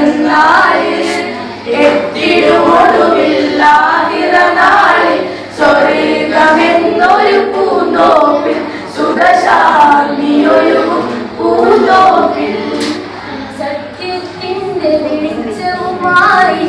പെരുന്നാളിൽ എത്തിടുമൊടുവില്ലാതിര നാളിൽ സ്വർഗമെന്നൊരു പൂന്തോപ്പിൽ സുഖശാന്തിയൊരു പൂന്തോപ്പിൽ സത്യത്തിന്റെ വെളിച്ചവുമായി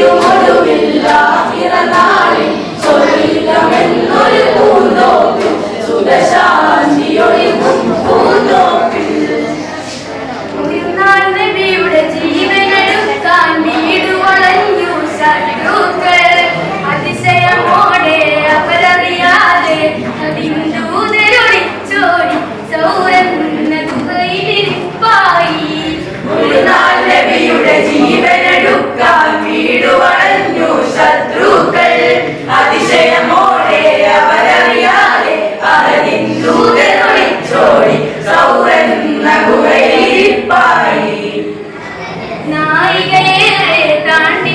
சொல்லிடும் ஒடுவில்லா இறந்தாளின் சொல்லி தாண்டி